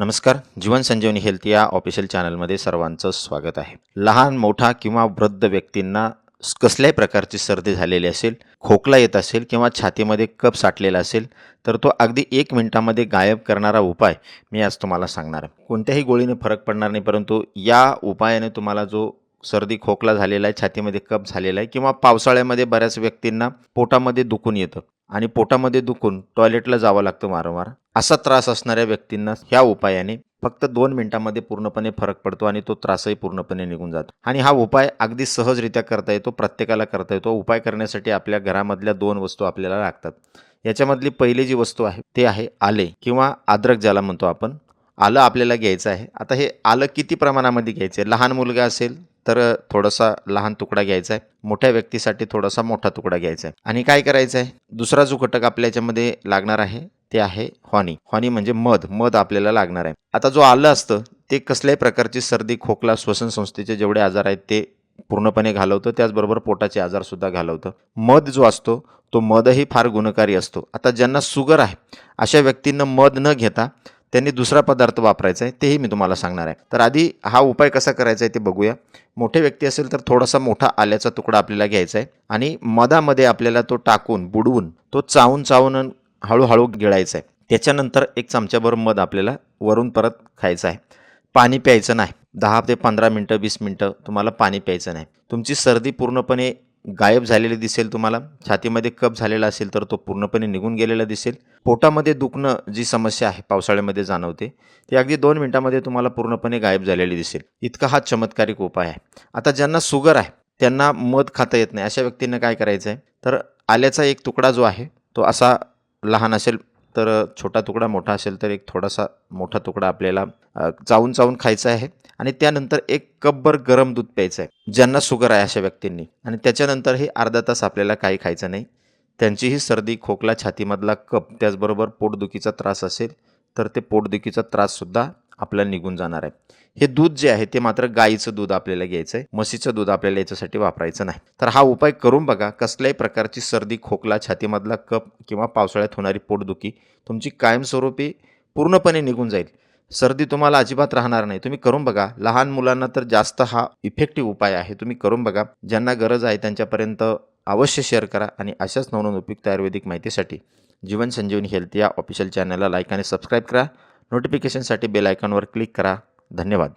नमस्कार जीवन संजीवनी हेल्थ या ऑफिशियल चॅनलमध्ये सर्वांचं स्वागत आहे. लहान मोठा किंवा वृद्ध व्यक्तींना कसल्याही प्रकारची सर्दी झालेली असेल खोकला येत असेल किंवा छातीमध्ये कप साठलेला असेल तर तो अगदी एक मिनिटामध्ये गायब करणारा उपाय मी आज तुम्हाला सांगणार आहे. कोणत्याही गोळीने फरक पडणार नाही परंतु या उपायाने तुम्हाला जो सर्दी खोकला झालेला आहे छातीमध्ये कप झालेला आहे किंवा पावसाळ्यामध्ये बऱ्याच व्यक्तींना पोटामध्ये दुखून येतं आणि पोटामध्ये दुखून टॉयलेटला जावं लागतं वारंवार असा त्रास असणाऱ्या व्यक्तींना ह्या उपायाने फक्त दोन मिनिटांमध्ये पूर्णपणे फरक पडतो आणि तो त्रासही पूर्णपणे निघून जातो. आणि हा उपाय अगदी सहजरित्या करता येतो प्रत्येकाला करता येतो. उपाय करण्यासाठी आपल्या घरामधल्या दोन वस्तू आपल्याला लागतात. याच्यामधली पहिली जी वस्तू आहे ते आहे आले किंवा अद्रक ज्याला म्हणतो आपण. आलं आपल्याला घ्यायचं आहे. आता हे आलं किती प्रमाणामध्ये घ्यायचं आहे? लहान मुलगा असेल तर थोडासा लहान तुकडा घ्यायचा आहे. मोठ्या व्यक्तीसाठी थोडासा मोठा तुकडा घ्यायचा आहे. आणि काय करायचं आहे? दुसरा जो घटक आपल्या याच्यामध्ये लागणार आहे ते आहे हॉनी हॉनी म्हणजे मध. मध आपल्याला लागणार आहे. आता जो आलं असतं ते कसल्याही प्रकारची सर्दी खोकला श्वसन संस्थेचे जेवढे आजार आहेत ते पूर्णपणे घालवतं. त्याचबरोबर पोटाचे आजारसुद्धा घालवतं. मध जो असतो तो मधही फार गुणकारी असतो. आता ज्यांना शुगर आहे अशा व्यक्तींना मध न घेता त्यांनी दुसरा पदार्थ वापरायचा आहे तेही मी तुम्हाला सांगणार आहे. तर आधी हा उपाय कसा करायचा आहे ते बघूया. मोठे व्यक्ती असेल तर थोडासा मोठा आल्याचा तुकडा आपल्याला घ्यायचा आहे आणि मधामध्ये आपल्याला तो टाकून बुडवून तो चावून चावून हळूहळू गिळायचा आहे. त्याच्यानंतर एक चमच्याभर मध आपल्याला वरून परत खायचं आहे. पाणी प्यायचं नाही. दहा ते पंधरा मिनटं वीस मिनटं तुम्हाला पाणी प्यायचं नाही. तुमची सर्दी पूर्णपणे गायब झालेली दिसेल तुम्हाला. छातीमध्ये कप झालेला असेल तर तो पूर्णपणे निघून गेलेला दिसेल. पोटामध्ये दुखणं जी समस्या आहे पावसाळ्यामध्ये जाणवते ती अगदी दोन मिनटामध्ये तुम्हाला पूर्णपणे गायब झालेली दिसेल. इतका हा चमत्कारिक उपाय आहे. आता ज्यांना शुगर आहे त्यांना मध खाता येत नाही. अशा व्यक्तींना काय करायचं आहे तर आल्याचा एक तुकडा जो आहे तो असा लहान असेल तर छोटा तुकडा मोठा असेल तर एक थोडासा मोठा तुकडा आपल्याला चावून चावून खायचा आहे. आणि त्यानंतर एक कपभर गरम दूध प्यायचं आहे ज्यांना शुगर आहे अशा व्यक्तींनी. आणि त्याच्यानंतर हे अर्धा तास आपल्याला काही खायचं नाही. त्यांचीही सर्दी खोकला छातीमधला कप त्याचबरोबर पोटदुखीचा त्रास असेल तर ते पोटदुखीचा त्राससुद्धा आपल्याला निघून जाणार आहे. हे दूध जे आहे ते मात्र गाईचं दूध आपल्याला घ्यायचं आहे. म्हशीचं दूध आपल्याला याच्यासाठी वापरायचं नाही. तर हा उपाय करून बघा कसल्याही प्रकारची सर्दी खोकला छातीमधला कप किंवा पावसाळ्यात होणारी पोटदुखी तुमची कायमस्वरूपी पूर्णपणे निघून जाईल. सर्दी तुम्हाला अजिबात राहणार नाही. तुम्ही करून बघा लहान मुलांना तर जास्त हा इफेक्टिव्ह उपाय आहे. तुम्ही करून बघा ज्यांना गरज आहे त्यांच्यापर्यंत अवश्य शेअर करा आणि अशाच नवनवीन उपयुक्त आयुर्वेदिक माहितीसाठी जीवन संजीवनी हेल्थ या ऑफिशियल चॅनलला लाईक आणि सबस्क्राईब करा. नोटिफिकेशनसाठी बेल आयकॉनवर क्लिक करा. धन्यवाद.